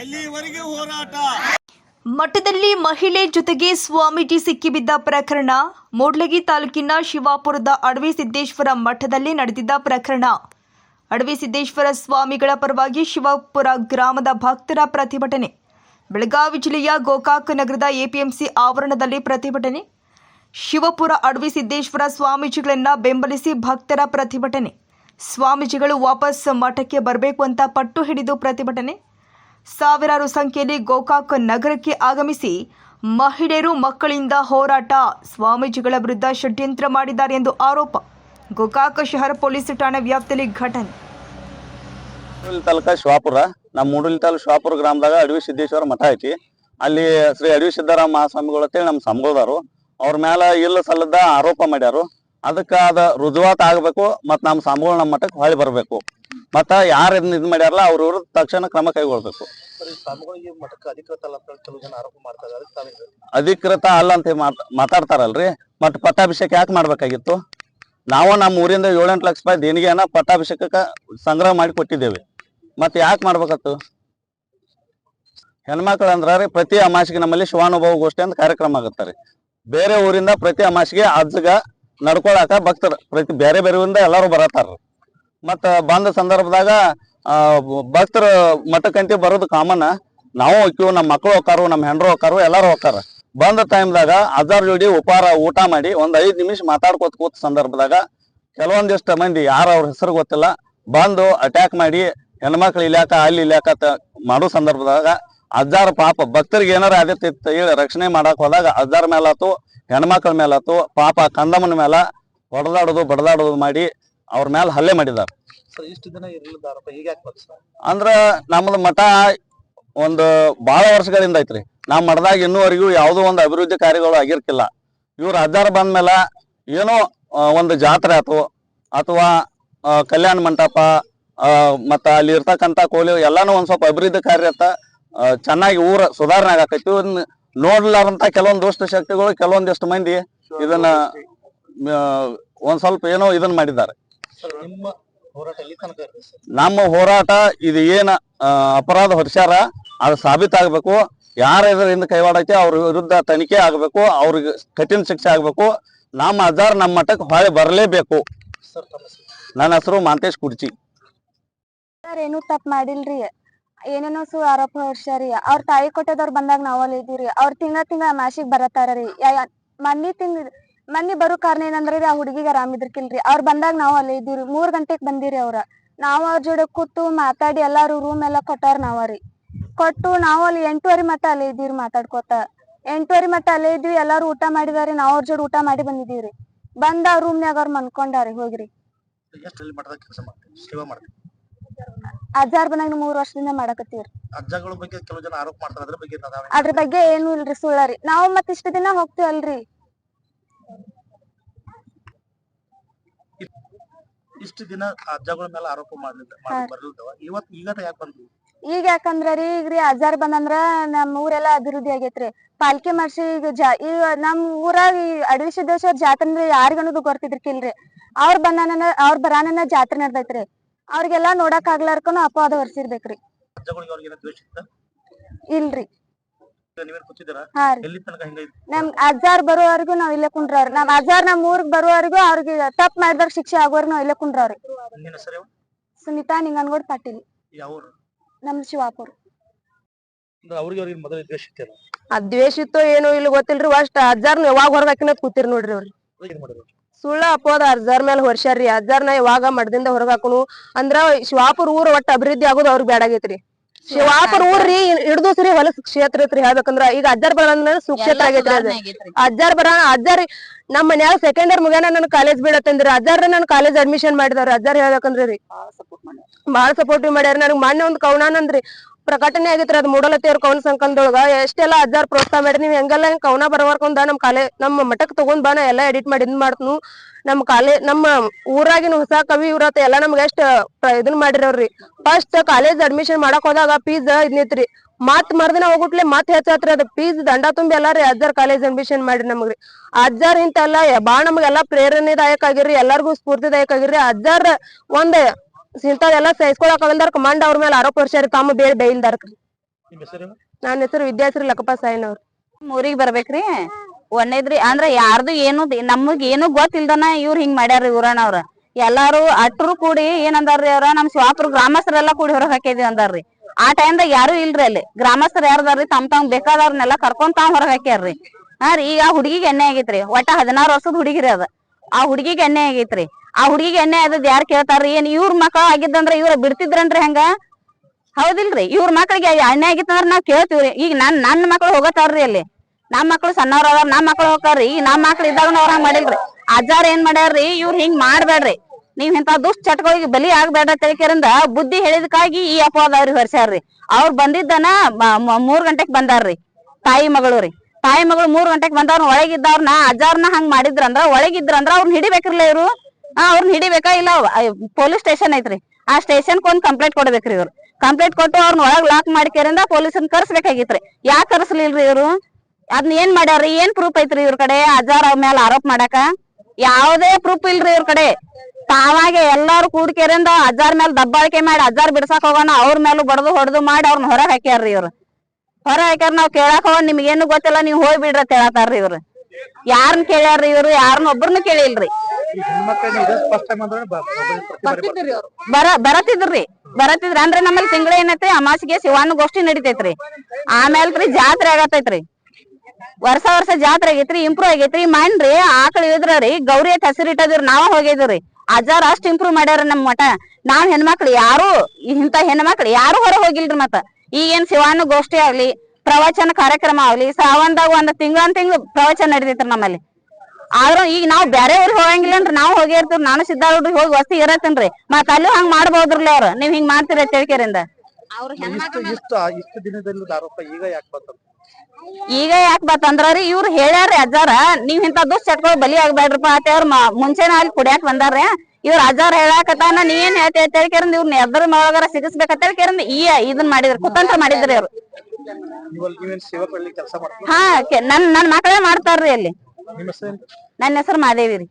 ಎಲ್ಲಿವರೆಗೆ ಹೋರಾಟ? ಮಠದಲ್ಲಿ ಮಹಿಳೆ ಜೊತೆಗೆ ಸ್ವಾಮೀಜಿ ಸಿಕ್ಕಿಬಿದ್ದ ಪ್ರಕರಣ, ಮೂಡ್ಲಗಿ ತಾಲೂಕಿನ ಶಿವಾಪುರದ ಅಡವಿ ಸಿದ್ದೇಶ್ವರ ಮಠದಲ್ಲಿ ನಡೆದಿದ್ದ ಪ್ರಕರಣ. ಅಡವಿ ಸಿದ್ದೇಶ್ವರ ಸ್ವಾಮಿಗಳ ಪರವಾಗಿ ಶಿವಪುರ ಗ್ರಾಮದ ಭಕ್ತರ ಪ್ರತಿಭಟನೆ. ಬೆಳಗಾವಿ ಜಿಲ್ಲೆಯ ಗೋಕಾಕ್ ನಗರದ ಎಪಿಎಂಸಿ ಆವರಣದಲ್ಲಿ ಪ್ರತಿಭಟನೆ. ಶಿವಪುರ ಅಡವಿ ಸಿದ್ದೇಶ್ವರ ಸ್ವಾಮೀಜಿಗಳನ್ನು ಬೆಂಬಲಿಸಿ ಭಕ್ತರ ಪ್ರತಿಭಟನೆ. ಸ್ವಾಮೀಜಿಗಳು ವಾಪಸ್ ಮಠಕ್ಕೆ ಬರಬೇಕು ಅಂತ ಪಟ್ಟು ಹಿಡಿದು ಪ್ರತಿಭಟನೆ. ಸಾವಿರಾರು ಸಂಖ್ಯೆಯಲ್ಲಿ ಗೋಕಾಕ್ ನಗರಕ್ಕೆ ಆಗಮಿಸಿ ಮಹಿಳೆಯರು ಮಕ್ಕಳಿಂದ ಹೋರಾಟ. ಸ್ವಾಮೀಜಿಗಳ ವಿರುದ್ಧ ಷಡ್ಯಂತ್ರ ಮಾಡಿದ್ದಾರೆ ಎಂದು ಆರೋಪ. ಗೋಕಾಕ್ ಶಹರ ಪೊಲೀಸ್ ಠಾಣೆ ವ್ಯಾಪ್ತಿಯಲ್ಲಿ ಘಟನೆ. ತಾಲೂಕಾ ಶಿವಾಪುರ ನಮ್ಮ ಮೂಡಲಿ ತಾಲೂಕು ಶಿವಾಪುರ ಗ್ರಾಮದಾಗ ಅಡವಿ ಸಿದ್ದೇಶ್ವರ ಮಠ ಐತಿ. ಅಲ್ಲಿ ಶ್ರೀ ಅಡವಿ ಸಿದ್ದರಾಮ ಮಹಾಸ್ವಾಮಿಗಳು ಅಂತೇಳಿ ನಮ್ಮ ಸಂಘದವರು. ಅವ್ರ ಮ್ಯಾಲ ಇಲ್ಲ ಸಲ್ಲದ ಆರೋಪ ಮಾಡ್ಯಾರು. ಅದಕ್ಕ ಅದ ರುಜುವಾತ್ ಆಗಬೇಕು ಮತ್ತು ನಮ್ಮ ಸ್ವಾಮಿಗಳು ನಮ್ಮ ಮಠಕ್ಕೆ ಹೊಳಿ ಬರಬೇಕು. ಮತ್ತು ಯಾರು ಇದನ್ನ ಇದ್ ಮಾಡ್ಯಾರಲ್ಲ ಅವ್ರ ತಕ್ಷಣ ಕ್ರಮ ಕೈಗೊಳ್ಬೇಕು. ಅಧಿಕೃತ ಅಲ್ಲ ಅಂತ ಮಾತಾಡ್ತಾರಲ್ರಿ ಮತ್ತು ಪಟ್ಟಾಭಿಷೇಕ ಯಾಕೆ ಮಾಡ್ಬೇಕಾಗಿತ್ತು? ನಾವು ನಮ್ಮ ಊರಿಂದ ಏಳೆಂಟು ಲಕ್ಷ ರೂಪಾಯಿ ದೇಣಿಗೆಯನ್ನ ಪಟ್ಟಾಭಿಷೇಕಕ್ಕೆ ಸಂಗ್ರಹ ಮಾಡಿ ಕೊಟ್ಟಿದ್ದೇವೆ. ಮತ್ತೆ ಯಾಕೆ ಮಾಡ್ಬೇಕತ್ತು? ಹೆಣ್ಮಕ್ಳು ಅಂದ್ರ ಪ್ರತಿ ಅಮಾಸಿಗೆ ನಮ್ಮಲ್ಲಿ ಶಿವಾನುಭವ ಗೋಷ್ಠಿ ಅಂತ ಕಾರ್ಯಕ್ರಮ ಆಗುತ್ತಾರೆ ಬೇರೆ ಊರಿಂದ ಪ್ರತಿ ಅಮಾಸಿಗೆ ಅಜ್ಜಗ ನಡ್ಕೊಳಕ ಭಕ್ತರು, ಪ್ರತಿ ಬೇರೆ ಬೇರೆ ಎಲ್ಲರೂ ಬರತಾರ ಮತ್ತ ಬಂದ ಸಂದರ್ಭದಾಗ ಭಕ್ತರು ಮಠಕ್ಕಂತಿ ಬರೋದು ಕಾಮನ್. ನಾವು ಹೋಗ್ತೀವಿ ನಮ್ಮ ಮಕ್ಕಳು ಹೋಗ್ತಾರು ನಮ್ಮ ಹೆಂಡ್ರು ಹೋಗ್ತಾರು ಎಲ್ಲಾರು ಹೋಗ್ತಾರ ಬಂದ ಟೈಮ್ದಾಗ ಅಜಾರ್ ಜೋಡಿ ಉಪಹಾರ, ಊಟ ಮಾಡಿ ಒಂದ್ ಐದ್ ನಿಮಿಷ ಮಾತಾಡ್ಕೋತ ಕೂತ ಸಂದರ್ಭದಾಗ ಕೆಲವೊಂದಿಷ್ಟು ಮಂದಿ, ಯಾರ ಅವ್ರ ಹೆಸರು ಗೊತ್ತಿಲ್ಲ, ಬಂದು ಅಟ್ಯಾಕ್ ಮಾಡಿ ಹೆಣ್ಮಕ್ಳು ಇಲ್ಯಾಕ, ಅಲ್ಲಿ ಇಲ್ಯಾಕ ಮಾಡೋ ಸಂದರ್ಭದಾಗ ಅಜ್ಜಾರ ಪಾಪ ಭಕ್ತರಿಗೆ ಏನಾರ ಆದಿತ್ತು ಇತ್ತು ಹೇಳಿ ರಕ್ಷಣೆ ಮಾಡಕ್ ಹೋದಾಗ ಅಜ್ಜಾರ ಮೇಲಾತು ಹೆಣ್ಮಕ್ಳ ಮೇಲಾತು ಪಾಪ ಕಂದಮ್ಮನ ಮೇಲ ಹೊಡೆದಾಡೋದು ಬಡದಾಡೋದು ಮಾಡಿ ಅವ್ರ ಮೇಲೆ ಹಲ್ಲೆ ಮಾಡಿದಾರ. ಅಂದ್ರ ನಮ್ದು ಮಠ ಒಂದು ಬಹಳ ವರ್ಷಗಳಿಂದ ಐತ್ರಿ. ನಮ್ಮ ಮಠದಾಗ ಇನ್ನೂವರೆಗೂ ಯಾವುದೋ ಒಂದು ಅಭಿವೃದ್ಧಿ ಕಾರ್ಯಗಳು ಆಗಿರ್ತಿಲ್ಲ ಇವ್ರ ಬಂದ ಮೇಲೆ ಏನೋ ಒಂದು ಜಾತ್ರೆ ಆತು. ಅಥವಾ ಕಲ್ಯಾಣ ಮಂಟಪ ಮತ್ತ ಅಲ್ಲಿ ಇರ್ತಕ್ಕಂಥ ಕೋಲಿ ಎಲ್ಲಾನು ಒಂದ್ ಸ್ವಲ್ಪ ಅಭಿವೃದ್ಧಿ ಕಾರ್ಯ ಚೆನ್ನಾಗಿ ಊರ ಸುಧಾರಣೆ ಆಗಕೈತಿ. ಇದನ್ನ ನೋಡ್ಲಾರಂತ ಕೆಲವೊಂದು ದುಷ್ಟ ಶಕ್ತಿಗಳು ಕೆಲವೊಂದಿಷ್ಟು ಮಂದಿ ಇದನ್ನ ಒಂದ್ ಸ್ವಲ್ಪ ಏನೋ ಇದನ್ನ ಮಾಡಿದ್ದಾರೆ. ನಿಮ್ಮ ಹೋರಾಟ ಎಲ್ಲಿ ತನಕ ಸರ್ ನಮ್ಮ ಹೋರಾಟ ಇದು ಏನ ಅಪರಾಧ ಹೊರಿಸ್ಯಾರ ಅದು ಸಾಬೀತಾಗಬೇಕು ಯಾರ ಇದರಿಂದ ಕೈವಾಡೈತಿ ಅವ್ರ ವಿರುದ್ಧ ತನಿಖೆ ಆಗಬೇಕು ಅವ್ರಿಗೆ ಕಠಿಣ ಶಿಕ್ಷೆ ಆಗ್ಬೇಕು. ನಮ್ಮ ಅಜಾರ್ ನಮ್ಮ ಮಠಕ್ಕೆ ಹೊಳೆ ಬರಲೇಬೇಕು? ನನ್ನ ಹೆಸರು ಮಾಂತೇಶ್ ಕುರ್ಚಿ ಸರ್ ಏನು ತಪ್ಪು ಮಾಡಿಲ್ರಿ. ಏನೇನೋ ಸು ಆರೋಪ ಹೊರ್ಸ್ಯಾರಿ ಅವ್ರ ತಾಯಿ ಕೊಟ್ಟದವ್ರು ಬಂದಾಗ ನಾವಲ್ಲಿ ಇದೀವ್ರಿ ಅವ್ರ ತಿಂಗಳ ತಿಂಗಳ ಮಾಸಿಗ್ ಬರತಾರ್ರಿ ಮನ್ನಿ ತಿಂಗ್, ಮನ್ನಿ ಬರೋ ಕಾರಣ ರೀ, ಆ ಹುಡುಗಿಗೆ ಆರಾಮ್ ಇದ್ರಕಿಲ್ರಿ. ಅವ್ರ ಬಂದಾಗ ನಾವ್ ಅಲ್ಲೇ ಇದ್ದೀವಿ ಮೂರ್ ಗಂಟೆಗ್ ಬಂದಿರಿ ಅವ್ರ. ನಾವ್ ಅವ್ರ ಜೋಡಿ ಕೂತು ಮಾತಾಡಿ ಎಲ್ಲಾರು ರೂಮ್ ಎಲ್ಲಾ ಕೊಟ್ಟಾರ ನಾವರಿ ಕೊಟ್ಟು ನಾವ್ ಅಲ್ಲಿ ಎಂಟುವರೆ ಮಟ್ಟ ಅಲ್ಲೇ ಇದೀವ್ರಿ ಮಾತಾಡ್ಕೋತ. ಎಂಟುವರೆ ಮಟ್ಟ ಅಲ್ಲೇ ಇದ್ವಿ ಎಲ್ಲಾರು ಊಟ ಮಾಡಿದಾರಿ. ನಾವ್ ಅವ್ರ ಜೋಡಿ ಊಟ ಮಾಡಿ ಬಂದಿದೀವ್ರಿ ಬಂದ ರೂಮ್ನ್ಯಾಗ ಅವ್ರ ಮನ್ಕೊಂಡಾರಿ ಹೋಗ್ರಿ. ಎಷ್ಟು ಅಲ್ಲಿ ಮಠದಾಗ ಕೆಲಸ ಅಜ್ಜಾರ್ ಬಂದಾಗ ಮೂರ್ ವರ್ಷದಿಂದ ಮಾಡಕತ್ತೀವ್ರಿ. ಅಜ್ಜಗಳ ಬಗ್ಗೆ ಕೆಲವು ಜನ ಆರೋಪ ಮಾಡ್ತಾರೆ ಅದ್ರ ಬಗ್ಗೆ ನಾವೇ ಅದ್ರ ಬಗ್ಗೆ ಏನು ಇಲ್ರಿ ಸುಳ್ಳಾರಿ ನಾವು ಮತ್ ಇಷ್ಟ ದಿನ ಹೋಗ್ತೀವಲ್ರಿ. ಇಷ್ಟು ದಿನ ಅಜ್ಜಗಳ ಮೇಲೆ ಆರೋಪ ಮಾಡ್ಲಿಲ್ಲ. ಬರ್ಲಿಲ್ದವ. ಈಗ ಯಾಕೆ ಬಂದ್ವಿ ಈಗ ಯಾಕಂದ್ರ ರೀ ಈಗ್ರಿ ಅಜ್ಜಾರ್ ಬಂದಂದ್ರ ನಮ್ ಊರೆಲ್ಲಾ ಅಭಿವೃದ್ಧಿ ಆಗೇತ್ರಿ. ಪಾಲ್ಕೆ ಮಾಡ್ಸಿ ಈಗ ಜಾ ಈಗ ನಮ್ ಊರಾಗ ಈ ಅಡವಿ ಸಿದ್ದೇಶ್ವರ ಜಾತ್ರೆ ಅಂದ್ರೆ ಯಾರಿಗನ್ನೋದು ಗೊತ್ತಿದ್ರಕಿಲ್ರಿ ಅವ್ರ ಬಂದಾನ ಅವ್ರ ಬರಾನನ ಜಾತ್ರೆ ನಡ್ದೈತ್ರಿ. ಅವ್ರಿಗೆಲ್ಲಾ ನೋಡಕ್ ಆಗ್ಲಾರ್ಕನು ಅಪವಾದ ಹೊರ್ಸಿರ್ಬೇಕ್ರಿ ಇಲ್ರಿ. ನಮ್ ಅಜ್ಜಾರ್ ಬರೋವರೆಗೂ ನಾವ್ ಇಲ್ಲೇ ಕುಂಡ್ರವ್ರಿ. ನಮ್ ಅಜ್ಜಾರ್ ನಮ್ ಊರ್ಗ್ ಬರೋವರೆಗೂ ಅವ್ರಿಗೆ ತಪ್ಪ ಮಾಡಿದಾಗ ಶಿಕ್ಷೆ ಆಗೋವರೆಗೂ ನಾವ್ ಇಲ್ಲೇ ಕುಂಡ್ರವ್ರಿ. ಸುನಿತಾ ನಿಂಗನ್ಗೋಡ್ ಪಾಟೀಲ್? ನಮ್ ಶಿವಾಪುರ್. ಅಂದ್ರೆ ಅವ್ರಿಗೆ ಅವ್ರಿಗೆ ಮೊದಲು ದ್ವೇಷ ಇತ್ತೇನೋ? ಅದ್ ದ್ವೇಷ ಇತ್ತೋ ಏನೋ ಇಲ್ಲ ಗೊತ್ತಿಲ್ರಿ ಅಷ್ಟ ಅಜ್ಜಾರ್ನ ಯಾವಾಗ ಹೊರಗಾಕಿನ ಕೂತಿರ್ ನೋಡ್ರಿ ಅವ್ರಿ. ಸುಳ್ಳ ಅಪ್ಪೋದ ಅಜ್ಜಾರ್ ಮೇಲೆ ಹೊರ್ಷಾರ್ರಿ ಅಜ್ಜಾರ್ನ ಇವಾಗ ಮಡ್ದಿಂದ ಹೊರಗ್ ಹಾಕುನು ಅಂದ್ರ ಶಿವಾಪುರ ಊರ್ ಒಟ್ಟ ಅಭಿವೃದ್ಧಿ ಆಗೋದು ಅವ್ರಿಗೆ ಬ್ಯಾಡಾಗೈತ್ರಿ ಶಿವಾಪುರ ಊರ್ರಿ ಹಿಡ್ದು ಸರಿ ಹೊಲಸ್ ಕ್ಷೇತ್ರ ಐತ್ರಿ ಹೇಳ್ಬೇಕಂದ್ರ ಈಗ ಅಜ್ಜಾರ್ ಬರ ಸುಕ್ಷೇತ್ರ ಆಗೈತ್ರಿ ಅದ. ಅಜ್ಜಾರ್ ಬರ ಅಜ್ಜಾರ್ ನಮ್ಮ ಮನ್ಯಾಗ ಸೆಕೆಂಡ್ ಇಯರ್ ಮುಗ್ಯಾನ ನನ್ ಕಾಲೇಜ್ ಬಿಡತ್ತಂದ್ರಿ ಅಜ್ಜಾರ ನನ್ ಕಾಲೇಜ್ ಅಡ್ಮಿಷನ್ ಮಾಡಿದವ್ರಿ. ಅಜ್ಜಾರ್ ಹೇಳ್ಬೇಕಂದ್ರಿ ಬಾಳ ಸಪೋರ್ಟಿವ್ ಮಾಡ್ಯಾರ. ನನಗ್ ಮೊನ್ನೆ ಒಂದ್ ಕವನಾನಂದ್ರಿ ಪ್ರಕಟಣೆ ಆಗೈತ್ರಿ, ಅದ್ ಮೂಡಲತಿಯವ್ರ ಕವನ ಸಂಕಲನದೊಳಗ ಎಷ್ಟೆಲ್ಲಾ ಅಜ್ಜಾರ್ ಪ್ರೋತ್ಸಾಹ ಮಾಡಿ ನೀವ್ ಹೆಂಗೆಲ್ಲ ಹಿಂಗ್ ಕವನ ಬರವರ್ಕೊಂಡ ನಮ್ ಕಾಲೇ ನಮ್ಮ ಮಠಕ್ ತಗೊಂಡ್ ಬಾ, ನಾ ಎಲ್ಲಾ ಎಡಿಟ್ ಮಾಡಿ ಇದ್ ಮಾಡ್ತನು. ನಮ್ ಕಾಲೇ, ನಮ್ಮ ಊರಾಗಿನ ಹೊಸ ಕವಿ ಇವ್ರತ ಎಲ್ಲಾ ನಮ್ಗ ಎಷ್ಟ್ ಇದನ್ ಮಾಡಿರವ್ರಿ ಫಸ್ಟ್ ಕಾಲೇಜ್ ಅಡ್ಮಿಷನ್ ಮಾಡಕ್ ಹೋದಾಗ ಫೀಸ್ ಇದ್ನೈತ್ರಿ ಮತ್ ಮರ್ದಿನ ಹೋಗುಟ್ಲೆ ಮತ್ ಹೆಚ್ಚಾತ್ರಿ ಅದ್. ಫೀಸ್ ದಂಡ ತುಂಬಿ ಎಲ್ಲಾರಿ ಅಜ್ಜಾರ್ ಕಾಲೇಜ್ ಅಡ್ಮಿಷನ್ ಮಾಡ್ರಿ ನಮಗ್ರಿ. ಅಜ್ಜಾರ್ ಇಂತೆಲ್ಲ ಬಾಳ ನಮಗೆಲ್ಲಾ ಪ್ರೇರಣೆದಾಯಕ ಆಗಿರ್ರಿ, ಎಲ್ಲಾರ್ಗು ಸ್ಫೂರ್ತಿದಾಯಕ ಆಗಿರ್ರಿ. ಅಜ್ಜಾರ್ ಒಂದ್ ಇಂಥದೆಲ್ಲ ಸಹಿಸ್ಕೊಳಕ್ ಆಗಲ್ದಾರ ಕಮಾಂಡ್ ಅವ್ರ ಮೇಲೆ ಆರೋಪ ವರ್ಷ ತಮ್ಮ ಬೇರೆ ಬೇಯಿಲ್ದಾರ್ಕ್ರಿ ನಿಮ್ಮ ಹೆಸರು? ನನ್ನ ಹೆಸರು ವಿದ್ಯಾಶ್ರೀ ಲಕ್ಕಪ್ಪ ಸಾಯಿನ್ ಅವ್ರ. ಊರಿಗೆ ಬರ್ಬೇಕ್ರಿ. ಒಂದೇದ್ರಿ ಅಂದ್ರ ಯಾರ್ದು ಏನು ನಮಗ್ ಏನು ಗೊತ್ತಿಲ್ದನ ಇವ್ರ ಹಿಂಗ್ ಮಾಡ್ಯಾರ್ರಿ ಊರಣ್ಣವ್ರ ಎಲ್ಲಾರು ಅಟ್ರು ಕೂಡಿ ಏನಂದಾರ್ರಿ ಅವ್ರ ನಮ್ ಶಿವಾಪುರ ಗ್ರಾಮಸ್ಥರೆಲ್ಲಾ ಕೂಡಿ ಹೊರಗ್ ಹಾಕಿದ್ವಿ ಅಂದಾರ್ರಿ. ಆ ಟೈಮ್ದಾಗ ಯಾರು ಇಲ್ರಿ ಅಲ್ಲಿ. ಗ್ರಾಮಸ್ಥರು ಯಾರ್ದಾರ್ರಿ ತಮ್ ತಮ್ ಬೇಕಾದವ್ರನ್ನೆಲ್ಲ ಕರ್ಕೊಂಡ್ ತಾವ್ ಹೊರಗ್ ಹಾಕ್ಯಾರ್ರಿ. ಹಾ ರೀ ಈಗ ಆ ಹುಡುಗಿಗೆ ಎಣ್ಣೆ ಆಗೈತ್ರಿ. ಒಟ್ಟ ಹದಿನಾರು ವರ್ಷದ ಹುಡುಗಿರಿ ಅದ. ಆ ಹುಡುಗಿಗೆ ಎಣ್ಣೆ ಆಗೈತ್ರಿ. ಆ ಹುಡುಗಿಗೆ ಎಣ್ಣೆ ಆದದ್ ಯಾರ್ ಕೇಳ್ತಾರ್ರಿ? ಏನ್ ಇವ್ರ ಮಕ್ಕಳ ಆಗಿದ್ದಂದ್ರ ಇವ್ರ ಬಿಡ್ತಿದ್ರನ್ರಿ ಹೆಂಗ? ಹೌದಿಲ್ರಿ, ಇವ್ರ ಮಕ್ಳಿಗೆ ಎಣ್ಣೆ ಆಗಿತ್ತಂದ್ರ ನಾವ್ ಕೇಳ್ತೀವ್ರಿ. ಈಗ ನನ್ ನನ್ ಮಕ್ಳು ಹೋಗತ್ತಾರ್ರಿ ಅಲ್ಲಿ. ನಮ್ ಮಕ್ಳು ಸಣ್ಣವ್ರ ಅದಾರ, ನಮ್ ಮಕ್ಳು ಹೋಗ್ತಾರ್ರಿ. ಈಗ ನಮ್ ಮಕ್ಳು ಇದ್ದಾಗ ಅವ್ರ ಹಂಗ ಮಾಡಿಲ್ರಿ. ಅಜ್ಜಾರ್ ಏನ್ ಮಾಡ್ಯಾರ್ರಿ? ಇವ್ರ ಹಿಂಗ್ ಮಾಡ್ಬೇಡ್ರಿ ನೀವ್ ಇಂತ ದುಷ್ಟ ಚಟಗಳಿಗೆ ಬಲಿ ಆಗ್ಬೇಡ ತಿಳ್ಕರಿಂದ ಬುದ್ಧಿ ಹೇಳಿದಕ್ಕಾಗಿ ಈ ಅಪವಾದ ಅವ್ರಿಗೆ ಹೊರಸ್ಯಾರ್ರಿ. ಅವ್ರು ಬಂದಿದ್ದನ ಮೂರ್ ಗಂಟೆಕ್ ಬಂದಾರ್ರಿ. ತಾಯಿ ಮಗಳು ರೀ. ತಾಯಿ ಮಗಳು ಮೂರ್ ಗಂಟೆಗೆ ಬಂದವ್ರ ಒಳಗಿದ್ದವ್ರನ್ನ ಅಜ್ಜಾರ್ನ ಹಂಗ್ ಮಾಡಿದ್ರಂದ್ರ, ಒಳಗಿದ್ರಂದ್ರ ಅವ್ರನ್ನ ಹಿಡಿಬೇಕ್ರಲ್ಲ ಇವ್ರು. ಆ ಅವ್ರನ್ನ ಹಿಡಿಬೇಕಾ? ಇಲ್ಲ ಪೊಲೀಸ್ ಸ್ಟೇಷನ್ ಐತ್ರಿ. ಆ ಸ್ಟೇಷನ್ ಒಂದ್ ಕಂಪ್ಲೇಂಟ್ ಕೊಡ್ಬೇಕ್ರಿ ಇವ್ರು. ಕಂಪ್ಲೇಂಟ್ ಕೊಟ್ಟು ಅವ್ರನ್ನ ಒಳಗ್ ಲಾಕ್ ಮಾಡ್ಕೇರಿಂದ ಪೊಲೀಸನ್ ಕರ್ಸ್ಬೇಕಾಗಿತ್ರಿ. ಯಾಕೆ ಕರ್ಸ್ಲಿಲ್ರಿ ಇವ್ರು? ಅದ್ನ ಏನ್ ಮಾಡ್ಯಾರ್ರಿ? ಏನ್ ಪ್ರೂಫ್ ಐತ್ರಿ ಇವ್ರ ಕಡೆ? ಅಜಾರ್ ಮೇಲೆ ಆರೋಪ ಮಾಡಾಕ? ಯಾವುದೇ ಪ್ರೂಫ್ ಇಲ್ರಿ ಇವ್ರ ಕಡೆ. ತಾವಾಗೆ ಎಲ್ಲಾರು ಕೂಡ್ಕೇರಿಂದ ಅಜಾರ್ ಮೇಲೆ ದಬ್ಬಾಳಿಕೆ ಮಾಡಿ ಅಜಾರ್ ಬಿಡ್ಸಾಕ್ ಹೋಗೋಣ, ಅವ್ರ ಮೇಲೂ ಬಡದು ಹೊಡೆದು ಮಾಡಿ ಅವ್ರನ್ನ ಹೊರ ಹಾಕ್ಯಾರ್ರಿ ಇವ್ರು. ಹೊರ ಹಾಕ್ಯಾರ ನಾವ್ ಕೇಳಾಕ ಹೋಗ್ ನಿಮ್ಗೆ ಏನು ಗೊತ್ತಿಲ್ಲ, ನೀವ್ ಹೋಗಿ ಬಿಡ್ರಿ ಹೇಳತಾರ್ರಿ ಇವ್ರು. ಯಾರನ್ನ ಕೇಳ್ಯಾರ್ರಿ ಇವ್ರು? ಯಾರನ್ನ ಕೇಳಿಲ್ರಿ. ಬಾರಿ ಬರತಿದ್ರಿ ಬರತಿದ್ರಿ. ಅಂದ್ರೆ ನಮ್ಮಲ್ಲಿ ತಿಂಗಳ ಏನೈತಿ ಅಮಾಸಿಗೆ ಶಿವಾನು ಗೋಷ್ಠಿ ನಡಿತೈತ್ರಿ. ಆಮೇಲ್ರಿ ಜಾತ್ರೆ ಆಗತೈತ್ರಿ. ವರ್ಷ ವರ್ಷ ಜಾತ್ರೆ ಆಗೈತ್ರಿ ಇಂಪ್ರೂವ್ ಆಗೈತ್ರಿ. ಮನ್ರಿ ಆಕಳ ಇದ್ರಿ ಗೌರಿ ಐತ್, ಹೆಸರು ಇಟ್ಟದಿವ್ರಿ ನಾವ ಹೋಗಿದ್ರಿ ಅಜ್ಜಾರ್ ಅಷ್ಟ್ ಇಂಪ್ರೂವ್ ಮಾಡ್ಯಾರ ನಮ್ ಮಠ. ನಾವ್ ಹೆಣ್ಮಕ್ಳು ಯಾರು ಇಂತ ಹೆಣ್ಮಕ್ಳು ಯಾರು ಹೊರ ಹೋಗಿಲ್ರಿ ಮತ್ತ. ಈಗೇನ್ ಶಿವಾನು ಗೋಷ್ಠಿ ಆಗ್ಲಿ, ಪ್ರವಚನ ಕಾರ್ಯಕ್ರಮ ಆಗ್ಲಿ ಶ್ರಾವಣದಾಗ ಒಂದ್ ತಿಂಗಳ ತಿಂಗಳು ಪ್ರವಚನ ನಡಿತೈತ್ರಿ ನಮ್ಮಲ್ಲಿ. ಆದ್ರೂ ಈಗ ನಾವ್ ಬೇರೆ ಊರಿಗೆ ಹೋಗಂಗಿಲ್ಲ ಅಂದ್ರೆ ನಾವ್ ಹೋಗಿ ಇರ್ತೀವಿ ನಾನು ಸಿದ್ದಾರ್ಡ್ರಿಗೆ ಹೋಗಿ ವಸ್ತಿ ಇರತ್ತೇನ್ರಿ. ಮತ್ತ ಅಲ್ಲೂ ಹಂಗ್ ಮಾಡ್ಬೋದ್ರಲ್ಲ ಅವ್ರ. ನೀವ್ ಹಿಂಗ್ ಮಾಡ್ತೀರ ಚಳಿಕೆರಿಂದ ಇಷ್ಟು ಇಷ್ಟು ಇಷ್ಟು ದಿನದಲ್ಲಿ ಆರೋಪ ಈಗ ಯಾಕೆ ಬಂತು? ಈಗ ಯಾಕ್ ಬತ್ತಂದ್ರಿ ಇವ್ರು ಹೇಳ್ಯಾರ್ರಿ ಅಜ್ಜಾರ ನೀವ್ ಇಂತ ದುಷ್ಟ ಚಟ್ಕೊಳ್ ಬಲಿ ಆಗ್ಬೇಡ್ರಪ್ಪ ಅಂತ ಅವ್ರ ಮುಂಚೆನ ಅಲ್ಲಿ ಕುಡಿಯಾಕ್ ಬಂದಾರ್ರಿ. ಇವ್ರ ಅಜ್ಜಾರ್ ಹೇಳಾಕತಾನ ನೀ ಏನ್ ಹೇಳ್ತಿ ತಿಳ್ಕೇರಿಂದ ಇವ್ರನ್ನ ಎದ್ರ ಮಗರ ಸಿಗಿಸ್ಬೇಕಂತೇಳಿ ಕೇರಿಂದ ಈ ಇದನ್ ಮಾಡಿದ್ರಿ ಕುತಂತ್ರ ಮಾಡಿದ್ರಿ ಅವ್ರು. ಹಾ ಕೆ- ನನ್ ನನ್ ಮಕ್ಕಳೇ ಮಾಡ್ತಾರ್ರಿ ಅಲ್ಲಿ. ನನ್ನ ಹೆಸರು ಮಾದೇವಿ ರೀ.